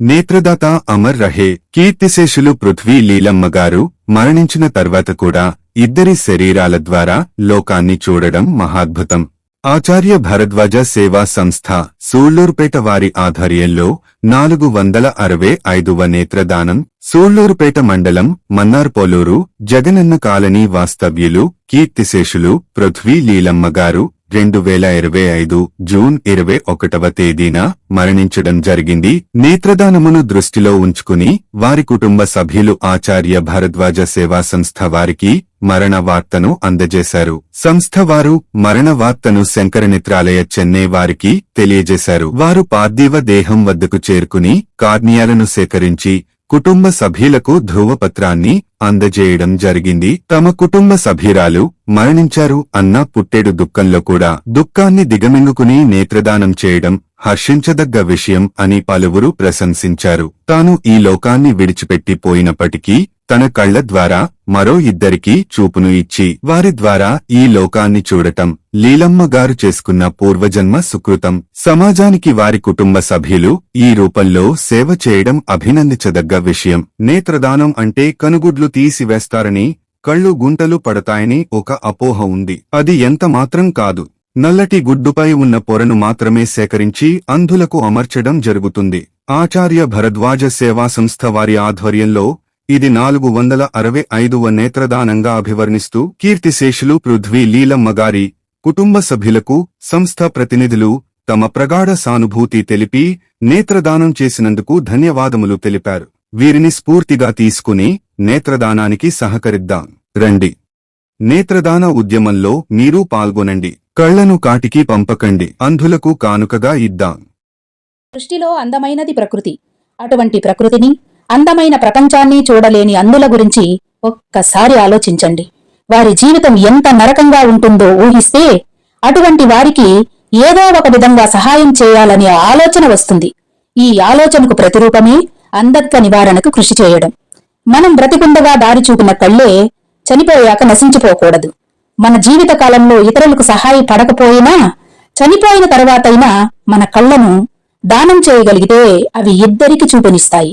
నేత్రదాత అమర్ రహే కీర్తిశేషులు పృథ్వీ లీలమ్మ గారు మరణించిన తర్వాత కూడా ఇద్దరి శరీరాల ద్వారా లోకాన్ని చూడడం మహాద్భుతం. ఆచార్య భరద్వాజ సేవా సంస్థ సూళ్ళూరుపేట వారి ఆధ్వర్యంలో నాలుగు వందల అరవై ఐదువ నేత్రదానం సూళ్ళూరుపేట మండలం మన్నార్పోలూరు జగనన్న కాలనీ వాస్తవ్యులు కీర్తిశేషులు పృథ్వీ లీలమ్మ గారు రెండు వేల ఇరవై ఐదు జూన్ ఇరవై ఒకటవ తేదీన మరణించడం జరిగింది. నేత్రదానమును దృష్టిలో ఉంచుకుని వారి కుటుంబ సభ్యులు ఆచార్య భరద్వాజ సేవా సంస్థ వారికి మరణ వార్తను అందజేశారు. సంస్థ వారు మరణ వార్తను శంకరనిత్రాలయ చెన్నై వారికి తెలియజేశారు. వారు పార్థివ దేహం వద్దకు చేరుకుని కార్నియాలను సేకరించి కుటుంబ సభ్యులకు ధ్రువపత్రాన్ని అందజేయడం జరిగింది. తమ కుటుంబ సభ్యురాలు మరణించారు అన్న పుట్టెడు దుఃఖంలో కూడా దుఃఖాన్ని దిగమింగుకుని నేత్రదానం చేయడం హర్షించదగ్గ విషయం అని పలువురు ప్రశంసించారు. తాను ఈ లోకాన్ని విడిచిపెట్టి పోయినప్పటికీ తన కళ్ళ ద్వారా మరో ఇద్దరికీ చూపును ఇచ్చి వారి ద్వారా ఈ లోకాన్ని చూడటం లీలమ్మ గారు చేసుకున్న పూర్వజన్మ సుకృతం. సమాజానికి వారి కుటుంబ సభ్యులు ఈ రూపంలో సేవ చేయడం అభినందించదగ్గ విషయం. నేత్రదానం అంటే కనుగుడ్లు తీసివేస్తారని కళ్ళు గుంటలు పడతాయని ఒక అపోహ ఉంది. అది ఎంత మాత్రం కాదు. నల్లటి గుడ్డుపై ఉన్న పొరను మాత్రమే సేకరించి అంధులకు అమర్చడం జరుగుతుంది. ఆచార్య భరద్వాజ సేవా సంస్థ వారి ఆధ్వర్యంలో ఇది నాలుగు వందల అరవై ఐదువ నేత్రదానంగా అభివర్ణిస్తూ కీర్తిశేషులు పృథ్వీ లీలమ్మగారి కుటుంబ సభ్యులకు సంస్థ ప్రతినిధులు తమ ప్రగాఢ సానుభూతి తెలిపి నేత్రదానం చేసినందుకు ధన్యవాదములు తెలిపారు. వీరిని స్ఫూర్తిగా తీసుకుని నేత్రదానానికి సహకరిద్దాం. రండి. నేత్రదాన ఉద్యమంలో మీరు పాల్గొనండి. కళ్ళను కాటికి పంపకండి. అంధులకు కానుకగా ఇద్దాం. దృష్టిలో అందమైనది ప్రకృతి. అటువంటి ప్రకృతిని అందమైన ప్రపంచాన్ని చూడలేని అందుల గురించి ఒక్కసారి ఆలోచించండి. వారి జీవితం ఎంత నరకంగా ఉంటుందో ఊహిస్తే అటువంటి వారికి ఏదో ఒక విధంగా సహాయం చేయాలనే ఆలోచన వస్తుంది. ఈ ఆలోచనకు ప్రతిరూపమే అంధత్వ నివారణకు కృషి చేయడం. మనం బ్రతికుండగా దారి చూపిన కళ్ళే చనిపోయాక నశించిపోకూడదు. మన జీవిత కాలంలో ఇతరులకు సహాయపడకపోయినా చనిపోయిన తర్వాతైనా మన కళ్ళను దానం చేయగలిగితే అవి ఇద్దరికి చూపునిస్తాయి.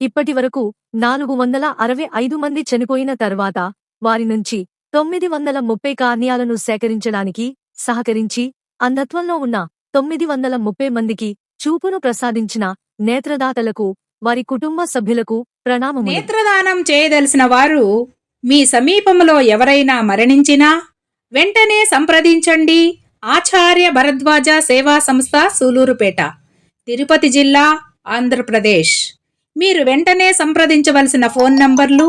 ఇప్పటి వరకు నాలుగు వందల అరవై ఐదు మంది చనిపోయిన తర్వాత వారి నుంచి తొమ్మిది వందల ముప్పై కార్యాలను సేకరించడానికి సహకరించి అంధత్వంలో ఉన్న తొమ్మిది వందల ముప్పై మందికి చూపును ప్రసాదించిన నేత్రదాతలకు వారి కుటుంబ సభ్యులకు ప్రణామం నేత్రదానం చేయదలిసిన వారు మీ సమీపంలో ఎవరైనా మరణించినా వెంటనే సంప్రదించండి. ఆచార్య భరద్వాజ సేవా సంస్థ సూలూరుపేట తిరుపతి జిల్లా ఆంధ్రప్రదేశ్. మీరు వెంటనే సంప్రదించవలసిన ఫోన్ నంబర్లు